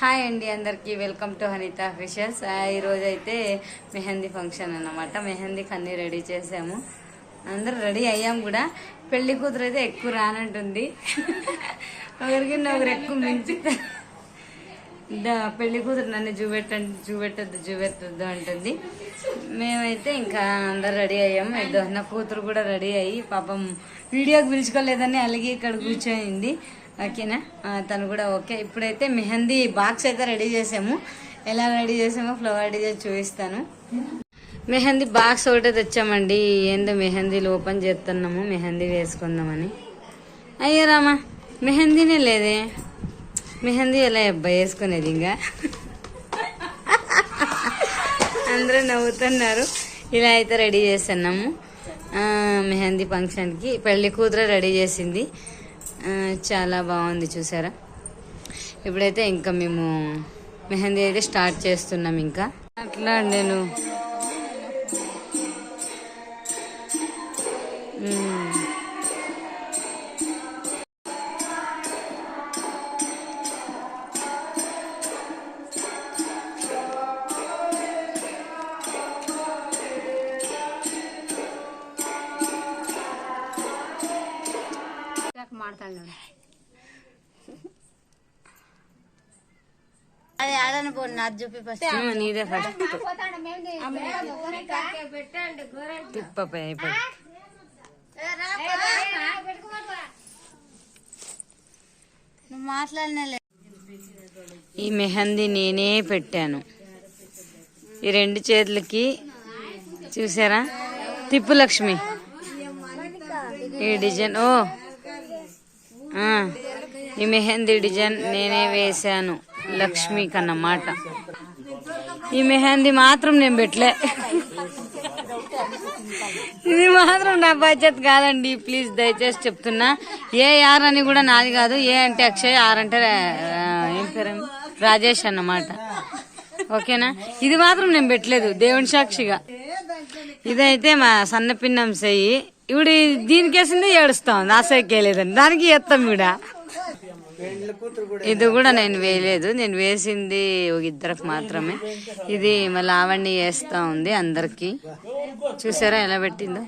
Hi అండి అందరికీ welcome to Hanitha fissures ఈరోజు అయితే మెహందీ ఫంక్షన్ అన్నమాట. మెహందీకి అన్ని రెడీ చేసాము. అందరూ రెడీ అయ్యాం కూడా. పెళ్ళి కూతురు అయితే ఎక్కువ రానంటుంది. ఒకరికి ఒకరు ఎక్కువ మించి దా పెళ్ళి కూతురు నన్ను చూపెట్టండి చూపెట్టద్దు చూపెట్టద్దు అంటుంది. మేమైతే ఇంకా అందరు రెడీ అయ్యాము. ఇద్దరు నా కూతురు కూడా రెడీ అయ్యి పాపం వీడియోకి పిలుచుకోలేదని అలిగి ఇక్కడ కూర్చోయింది. ఓకేనా? తను కూడా ఓకే. ఇప్పుడైతే మెహందీ బాక్స్ అయితే రెడీ చేసాము. ఎలా రెడీ చేసామో ఫ్లవర్ డిజైన్ చూపిస్తాను. మెహందీ బాక్స్ ఒకటే తెచ్చామండి. ఏందో మెహందీలు ఓపెన్ చేస్తున్నాము. మెహందీ వేసుకుందామని. అయ్యో రామా మెహందీనే లేదే. మెహందీ ఎలా అబ్బాయి వేసుకునేది ఇంకా? అందరూ నవ్వుతున్నారు. ఇలా అయితే రెడీ చేస్తున్నాము. మెహందీ ఫంక్షన్కి. పెళ్ళి కూతురు రెడీ చేసింది. చాలా బాగుంది చూసారా? ఇప్పుడైతే ఇంకా మేము మెహందీ అయితే స్టార్ట్ చేస్తున్నాం ఇంకా. అట్లా నేను. అది ఆడని పోను అది చూపి ఫస్ట్ నీదే ఫస్ట్ తిప్పపై అయిపోయి నువ్వు మాట్లాడిన ఈ మెహందీ నేనే పెట్టాను. ఈ రెండు చేతులకి చూసారా? తిప్పు లక్ష్మి. ఈ డిజైన్ ఓ. ఈ మెహందీ డిజైన్ నేనే వేశాను. లక్ష్మికి అన్నమాట ఈ మెహందీ మాత్రం నేను పెట్టలే. ఇది మాత్రం నా బాధ్యత కాదండి. ప్లీజ్ దయచేసి చెప్తున్నా. ఏ ఆర్ అని కూడా నాది కాదు. ఏ అంటే అక్షయ్ ఆర్ అంటే ఏం పేరు? రాజేష్ అన్నమాట. ఓకేనా? ఇది మాత్రం నేను పెట్టలేదు. దేవుని సాక్షిగా. ఇదైతే మా సన్నపిన్నం సెయ్యి. ఇవిడు దీనికేసింది ఏడుస్తా ఉంది దానికి ఎత్తాం ఇవిడ. ఇది కూడా నేను వేయలేదు. నేను వేసింది ఒక ఇద్దరికి మాత్రమే. ఇది మళ్ళీ ఆవణ్ణి వేస్తా ఉంది అందరికీ. చూసారా ఎలా పెట్టిందో?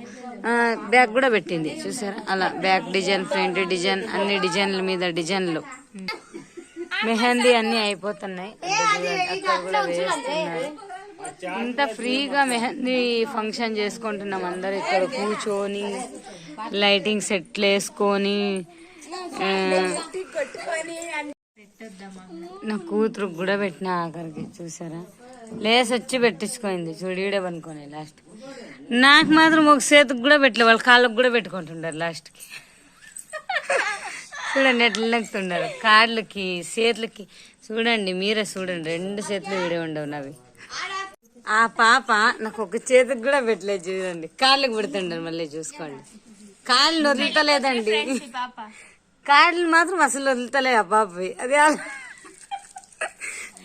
బ్యాగ్ బ్యాక్ కూడా పెట్టింది. చూసారా? అలా బ్యాక్ డిజైన్ ఫ్రంట్ డిజైన్ అన్ని డిజైన్ల మీద డిజైన్లు. మెహందీ అన్ని అయిపోతున్నాయి. అక్కడ కూడా వేస్తున్నారు ఇంత ఫ్రీగా మెహందీ ఫంక్షన్ చేసుకుంటున్నాం అందరు ఇక్కడ కూర్చొని లైటింగ్ సెట్లు వేసుకొని నా కూతురు కూడా పెట్టిన ఆఖరికి చూసారా? లేసి వచ్చి పెట్టించుకోయింది చూడీడే పనుకొని లాస్ట్ నాకు మాత్రం ఒక చేతికి కూడా పెట్టలే వాళ్ళ కాళ్ళకు కూడా పెట్టుకుంటుండారు లాస్ట్కి చూడండి ఎట్లా లెక్కుతుండారు కాళ్ళకి చేతులకి. చూడండి మీరే చూడండి రెండు చేతులు వీడే ఉండవు నావి. ఆ పాప నాకు ఒక చేతికి కూడా పెట్టలేదు చూడండి. కాళ్ళకి పెడుతుండారు మళ్ళీ చూసుకోండి. కాళ్ళు వదులుతలేదండి కాళ్ళు మాత్రం అసలు వదులుతలే ఆ పాపవి. అదే అలా-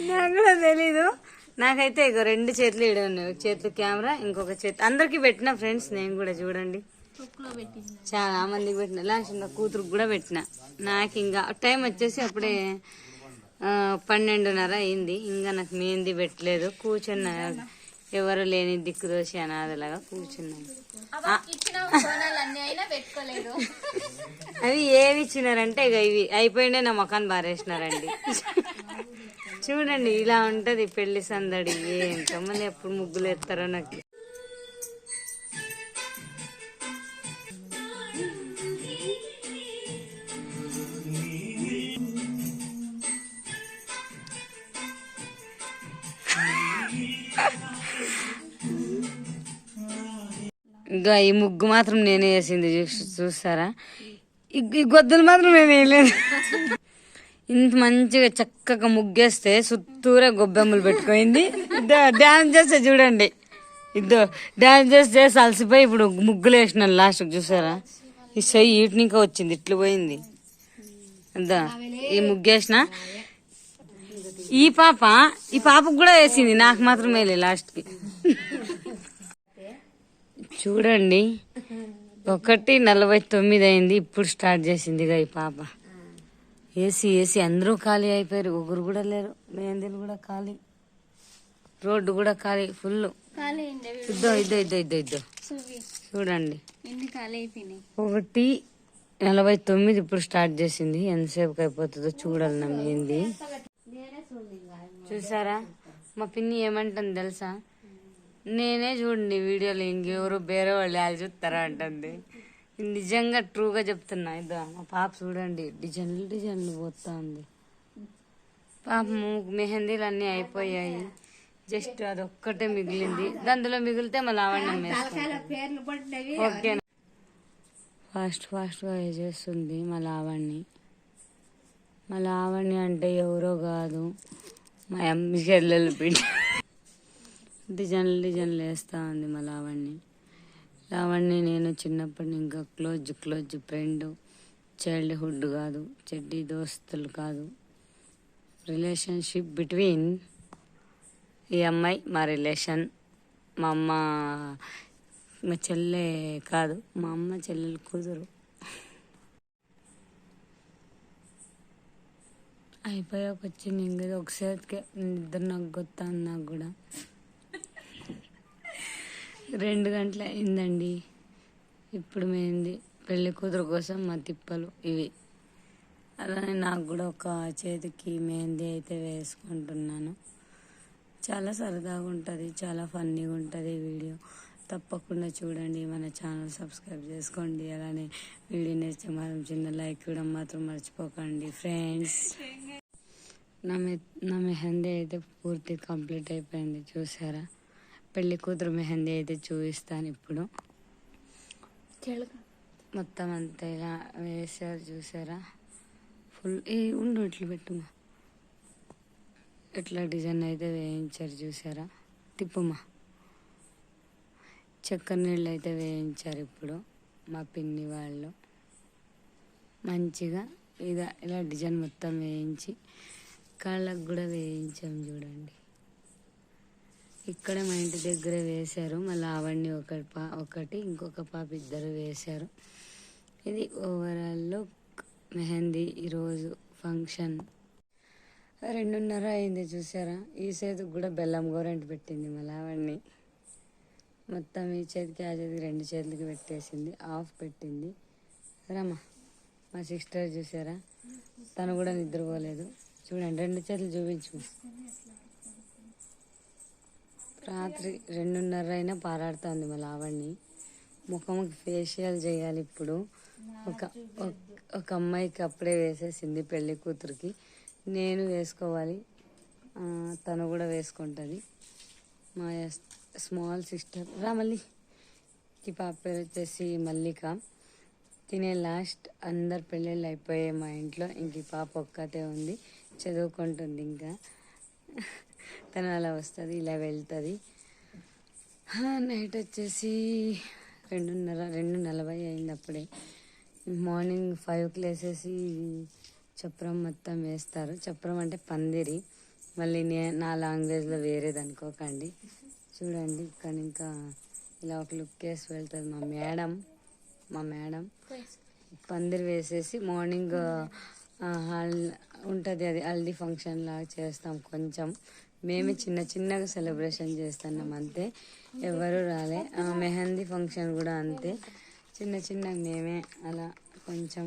నాకు కూడా తెలీదు. నాకైతే ఇక రెండు చేతులు ఈడే ఉన్నాయి. ఒక చేతిలో కెమెరా ఇంకొక చేతి అందరికి పెట్టిన ఫ్రెండ్స్ నేను కూడా చూడండి. చాలా మందికి పెట్టిన. లాస్ట్ నా కూతురుకు కూడా పెట్టిన. నాకు ఇంకా టైం వచ్చేసి అప్పుడే పన్నెండున్నర అయింది. ఇంకా నాకు మెహందీ పెట్టలేదు. కూర్చున్నా. ఎవరు లేని దిక్కు దోషి అనాథలాగా కూర్చున్నాను. అవి ఏవి ఇచ్చినారంటే ఇక ఇవి. అయిపోయిండే నా ముఖాన్ని బారేసినారండి చూడండి ఇలా ఉంటది పెళ్ళి సందడి. ఎంతమంది ఎప్పుడు ముగ్గులు ఎత్తారో నాకు ఇంకా ఈ ముగ్గు మాత్రం నేనే వేసింది చూస్తారా? ఈ- గొద్దులు మాత్రం నేను వేయలేదు. ఇంత మంచిగా చక్కగా ముగ్గేస్తే చుట్టూరా గొబ్బెమ్మలు పెట్టుకోయింది డ్యాన్స్ చేస్తే చూడండి. ఇద్దో డ్యాన్స్ చేస్తే అలసిపోయి ఇప్పుడు ముగ్గులు వేసిన లాస్ట్కి చూసారా? ఈ సై ఈటినిక వచ్చింది ఇట్లు పోయింది. అద్దా ఈ ముగ్గేసిన ఈ పాప ఈ పాపకు కూడా వేసింది నాకు మాత్రం వేయలే లాస్ట్కి. చూడండి. ఒకటి నలభై తొమ్మిది అయింది ఇప్పుడు స్టార్ట్ చేసింది ఇక ఈ పాప. ఏసీ ఏసీ అందరూ ఖాళీ అయిపోయారు. ఒకరు కూడా లేరు. మెహందీలు కూడా ఖాళీ. రోడ్డు కూడా ఖాళీ ఫుల్. ఇద్దో ఇద్దో ఇద్దో ఇద్దో ఇద్దో చూడండి. ఒకటి నలభై తొమ్మిది ఇప్పుడు స్టార్ట్ చేసింది. ఎంతసేపుకి అయిపోతుందో చూడాలి నా మెహందీ. చూసారా? మా పిన్ని ఏమంటుంది తెలుసా? నేనే చూడండి వీడియోలో ఇంకెవరు వేరే వాళ్ళు వాళ్ళు చూస్తారా అంటుంది. నిజంగా ట్రూగా చెప్తున్నా. ఇద్దా మా పాప చూడండి డిజైన్లు డిజైన్లు పోతా ఉంది పాప మెహందీలు అన్నీ అయిపోయాయి. జస్ట్ అది ఒక్కటే మిగిలింది. అందులో మిగిలితే మళ్ళీ ఆవరణం ఓకే. ఫాస్ట్ ఫాస్ట్గా చేస్తుంది మా లావణ్ణి మా లావణ్య అంటే ఎవరో కాదు. మా అమ్మ చెల్లెలు బిడ్డ. డిజైన్లు డిజైన్లు వేస్తూ ఉంది మా లావణ్ణి లావణ్ణి నేను చిన్నప్పటి ఇంకా క్లోజ్ క్లోజ్ ఫ్రెండ్. చైల్డ్హుడ్ కాదు చెడ్డి దోస్తులు కాదు. రిలేషన్షిప్ బిట్వీన్ ఈ అమ్మాయి మా రిలేషన్. మా అమ్మ మా చెల్లె కాదు మా అమ్మ చెల్లెలు కూతురు. అయిపోయాక వచ్చింది ఇంకా ఒకసారికే నిద్ర నాకు గుర్తాను నాకు కూడా. రెండు గంటల అయిందండి. ఇప్పుడు మేంది పెళ్ళి కూతురు కోసం మా తిప్పలు ఇవి. అలానే నాకు కూడా ఒక చేతికి మెహందీ అయితే వేసుకుంటున్నాను. చాలా సరదాగా ఉంటుంది చాలా ఫన్నీగా ఉంటుంది వీడియో. తప్పకుండా చూడండి మన ఛానల్ సబ్స్క్రైబ్ చేసుకోండి. అలానే వీడియో నేర్చే మాత్రం చిన్న లైక్ ఇవ్వడం మాత్రం మర్చిపోకండి ఫ్రెండ్స్. నా మె నా మెహందీ అయితే పూర్తి కంప్లీట్ అయిపోయింది చూసారా? పెళ్ళి కూతురు మెహందీ అయితే చూపిస్తాను ఇప్పుడు. మొత్తం అంతా ఇలా వేసారు చూసారా? ఫుల్ ఏ ఉండు ఇట్లా పెట్టుమా. ఇట్లా డిజైన్ అయితే వేయించారు చూసారా? తిప్పుమా. చక్కెర నీళ్ళు అయితే వేయించారు ఇప్పుడు మా పిన్ని వాళ్ళు. మంచిగా ఇదా ఇలా డిజైన్ మొత్తం వేయించి కాళ్ళకు కూడా వేయించాం చూడండి. ఇక్కడ మా ఇంటి దగ్గర వేశారు. మళ్ళీ అవన్నీ ఒకటి పా ఒకటి ఇంకొక పాప ఇద్దరు వేశారు. ఇది ఓవరాల్ మెహందీ ఈరోజు ఫంక్షన్ రెండున్నర అయింది చూసారా? ఈ చేతికి కూడా బెల్లం గోరెంట్ పెట్టింది మళ్ళీ అవన్నీ మొత్తం ఈ చేతికి ఆ చేతికి రెండు చేతులకి పెట్టేసింది. ఆఫ్ పెట్టింది. రమ్మా. మా సిస్టర్ చూసారా? తను కూడా నిద్రపోలేదు. చూడండి రెండు చేతులు చూపించు. రాత్రి రెండున్నర అయినా పారాడుతుంది మా లావణ్ణి. ముఖంకి ఫేషియల్ చేయాలి ఇప్పుడు. ఒక ఒక- అమ్మాయికి అప్పుడే వేసేసింది పెళ్ళి కూతురికి. నేను వేసుకోవాలి. తను కూడా వేసుకుంటుంది. మా స్మాల్ సిస్టర్ రా మళ్ళీ. ఈ పాప పేరు వచ్చేసి మల్లిక. తినే లాస్ట్ అందరు పెళ్ళిళ్ళు అయిపోయాయి మా ఇంట్లో. ఇంక ఈ పాప ఒక్కతే ఉంది. చదువుకుంటుంది ఇంకా. తను అలా వస్తుంది ఇలా వెళ్తుంది. నైట్ వచ్చేసి రెండున్నర రెండు నలభై అయింది అప్పుడే. మార్నింగ్ ఫైవ్కి లేసేసి చప్రం మొత్తం వేస్తారు. చప్రం అంటే పందిరి. మళ్ళీ నే నా లాంగ్వేజ్లో వేరేది అనుకోకండి. చూడండి కానీ ఇంకా ఇలా ఒక లుక్ వేసి వెళ్తుంది మా మేడం. మా మేడం పందిరి వేసేసి మార్నింగ్ హల్ ఉంటుంది అది హల్దీ ఫంక్షన్ లాగా చేస్తాం కొంచెం. మేమే చిన్న చిన్నగా సెలబ్రేషన్ చేస్తున్నాం అంతే. ఎవరు రాలే. మెహందీ ఫంక్షన్ కూడా అంతే. చిన్న చిన్న మేమే అలా కొంచెం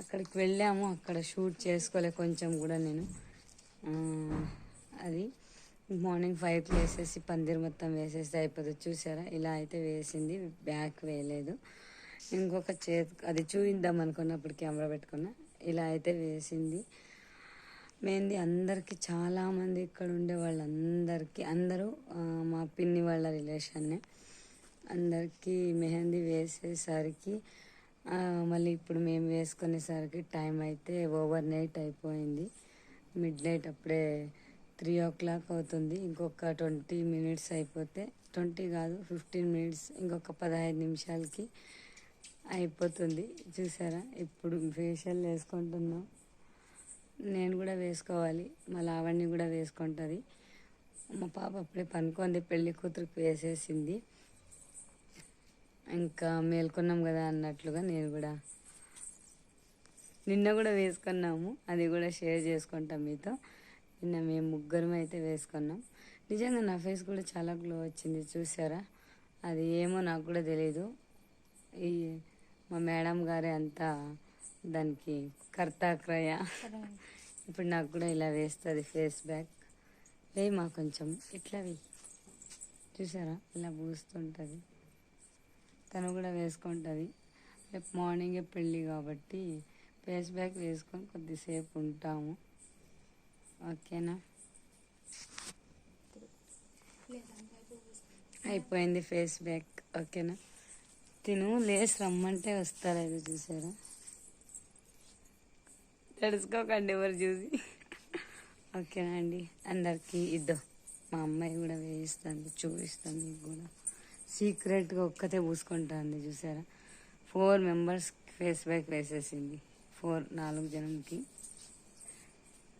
అక్కడికి వెళ్ళాము. అక్కడ షూట్ చేసుకోలే కొంచెం కూడా నేను. అది మార్నింగ్ ఫైవ్కి వేసేసి పందిరి మొత్తం వేసేసి అయిపోతుంది చూసారా? ఇలా అయితే వేసింది. బ్యాక్ వేయలేదు. ఇంకొక చేతి అది చూపిద్దాం అనుకున్నప్పుడు కెమెరా పెట్టుకున్నా. ఇలా అయితే వేసింది. మెహందీ అందరికీ చాలామంది ఇక్కడ ఉండే వాళ్ళందరికీ అందరూ మా పిన్ని వాళ్ళ రిలేషన్నే అందరికీ మెహందీ వేసేసరికి మళ్ళీ ఇప్పుడు మేము వేసుకునేసరికి టైం అయితే ఓవర్ నైట్ అయిపోయింది. మిడ్ నైట్ అప్పుడే త్రీ ఓ క్లాక్ అవుతుంది. ఇంకొక ట్వంటీ మినిట్స్ అయిపోతే ట్వంటీ కాదు ఫిఫ్టీన్ మినిట్స్ ఇంకొక పదహైదు నిమిషాలకి అయిపోతుంది. చూసారా? ఇప్పుడు ఫేషియల్ వేసుకుంటున్నాం. నేను కూడా వేసుకోవాలి. మా లావణ్య కూడా వేసుకుంటుంది. మా పాప అప్పుడే పనుకుంది పెళ్ళి కూతురికి వేసేసింది. ఇంకా మేల్కొన్నాం కదా అన్నట్లుగా నేను కూడా నిన్న కూడా వేసుకున్నాము. అది కూడా షేర్ చేసుకుంటాం మీతో. నిన్న మేము ముగ్గురం అయితే వేసుకున్నాం. నిజంగా నా ఫేస్ కూడా చాలా గ్లో వచ్చింది చూసారా? అది ఏమో నాకు కూడా తెలియదు ఈ మా మేడం గారే అంతా దానికి కర్తాక్రయ. ఇప్పుడు నాకు కూడా ఇలా వేస్తుంది ఫేస్ బ్యాక్. వేయి మా కొంచెం. ఇట్లా వేయి. చూసారా? ఇలా పూస్తుంటుంది. తను కూడా వేసుకుంటుంది. రేపు మార్నింగే పెళ్ళి కాబట్టి ఫేస్ బ్యాక్ వేసుకొని కొద్దిసేపు ఉంటాము. ఓకేనా? అయిపోయింది ఫేస్ బ్యాక్. ఓకేనా? తిను లేచి రమ్మంటే వస్తారా ఇది చూసారా? తడుచుకోకండి ఎవరు చూసి. ఓకేనా అండి? అందరికీ ఇద్దో మా అమ్మాయి కూడా వేయిస్తుంది చూపిస్తాను మీకు కూడా. సీక్రెట్గా ఒక్కతే పూసుకుంటుంది చూసారా? ఫోర్ మెంబర్స్ ఫేస్ బ్యాక్ వేసేసింది. ఫోర్ నాలుగు జనంకి.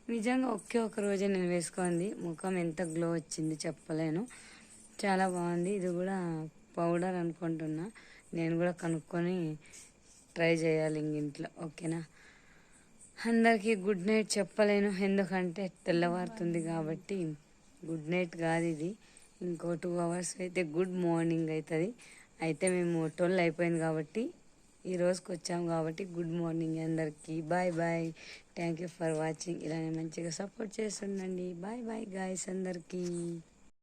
నిజంగా ఒకే ఒక రోజే నేను వేసుకుంది. ముఖం ఎంత గ్లో వచ్చింది చెప్పలేను. చాలా బాగుంది. ఇది కూడా పౌడర్ అనుకుంటున్నా. నేను కూడా కనుక్కొని ట్రై చేయాలి ఇంక ఇంట్లో. ఓకేనా? అందరికీ గుడ్ నైట్ చెప్పలేను. ఎందుకంటే తెల్లవారుతుంది కాబట్టి గుడ్ నైట్ కాదు ఇది. ఇంకో టూ అవర్స్ అయితే గుడ్ మార్నింగ్ అవుతుంది అయితే మేము ట్వెల్వ్ అయిపోయింది కాబట్టి ఈ రోజుకి వచ్చాము కాబట్టి గుడ్ మార్నింగ్ అందరికీ. Bye bye thank you for watching ఇలానే మంచిగా సపోర్ట్ చేస్తుండండి. బాయ్ బాయ్ గాయస్ అందరికీ.